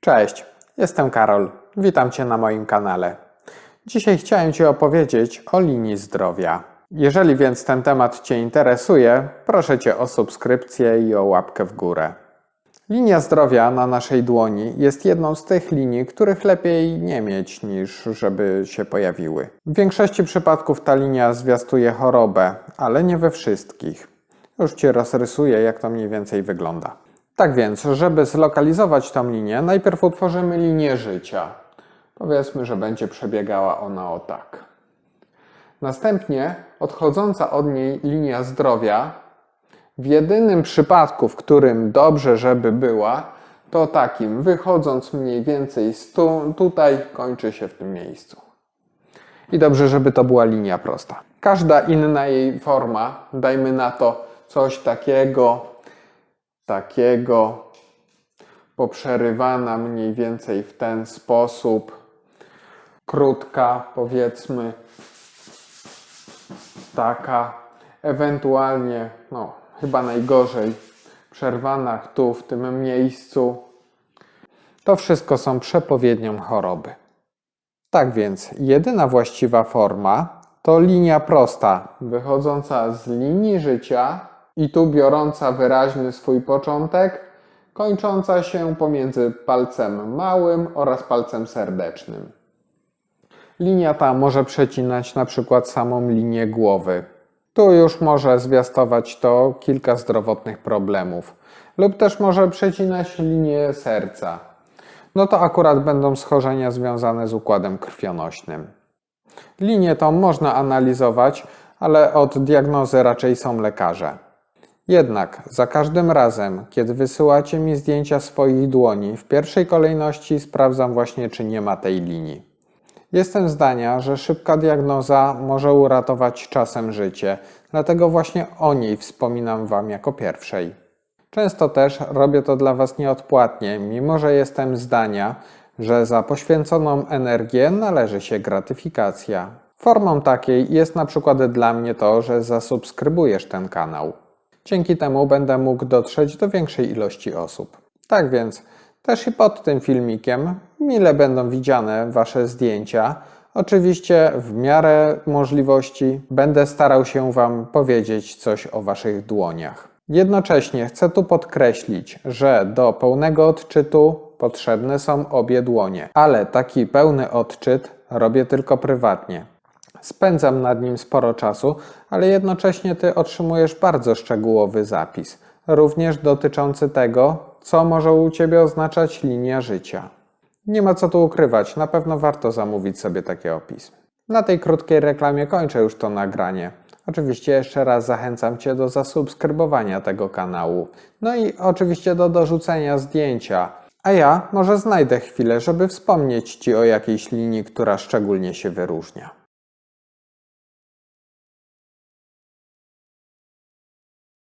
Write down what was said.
Cześć, jestem Karol. Witam Cię na moim kanale. Dzisiaj chciałem Ci opowiedzieć o linii zdrowia. Jeżeli więc ten temat Cię interesuje, proszę Cię o subskrypcję i o łapkę w górę. Linia zdrowia na naszej dłoni jest jedną z tych linii, których lepiej nie mieć niż żeby się pojawiły. W większości przypadków ta linia zwiastuje chorobę, ale nie we wszystkich. Już Ci rozrysuję, jak to mniej więcej wygląda. Tak więc, żeby zlokalizować tą linię, najpierw utworzymy linię życia. Powiedzmy, że będzie przebiegała ona o tak. Następnie odchodząca od niej linia zdrowia, w jedynym przypadku, w którym dobrze, żeby była, to takim, wychodząc mniej więcej z tu, tutaj, kończy się w tym miejscu. I dobrze, żeby to była linia prosta. Każda inna jej forma, dajmy na to coś takiego, takiego, poprzerywana mniej więcej w ten sposób, krótka, powiedzmy, taka, ewentualnie, no, chyba najgorzej, przerwana tu, w tym miejscu. To wszystko są przepowiednią choroby. Tak więc, jedyna właściwa forma to linia prosta, wychodząca z linii życia i tu biorąca wyraźny swój początek, kończąca się pomiędzy palcem małym oraz palcem serdecznym. Linia ta może przecinać na przykład samą linię głowy. Tu już może zwiastować to kilka zdrowotnych problemów, lub też może przecinać linię serca. No to akurat będą schorzenia związane z układem krwionośnym. Linię tą można analizować, ale od diagnozy raczej są lekarze. Jednak za każdym razem, kiedy wysyłacie mi zdjęcia swoich dłoni, w pierwszej kolejności sprawdzam właśnie, czy nie ma tej linii. Jestem zdania, że szybka diagnoza może uratować czasem życie, dlatego właśnie o niej wspominam Wam jako pierwszej. Często też robię to dla Was nieodpłatnie, mimo że jestem zdania, że za poświęconą energię należy się gratyfikacja. Formą takiej jest na przykład dla mnie to, że zasubskrybujesz ten kanał. Dzięki temu będę mógł dotrzeć do większej ilości osób. Tak więc, też i pod tym filmikiem mile będą widziane Wasze zdjęcia. Oczywiście w miarę możliwości będę starał się Wam powiedzieć coś o Waszych dłoniach. Jednocześnie chcę tu podkreślić, że do pełnego odczytu potrzebne są obie dłonie, ale taki pełny odczyt robię tylko prywatnie. Spędzam nad nim sporo czasu, ale jednocześnie Ty otrzymujesz bardzo szczegółowy zapis, również dotyczący tego, co może u Ciebie oznaczać linia życia. Nie ma co tu ukrywać, na pewno warto zamówić sobie taki opis. Na tej krótkiej reklamie kończę już to nagranie. Oczywiście jeszcze raz zachęcam Cię do zasubskrybowania tego kanału. No i oczywiście do dorzucenia zdjęcia. A ja może znajdę chwilę, żeby wspomnieć Ci o jakiejś linii, która szczególnie się wyróżnia.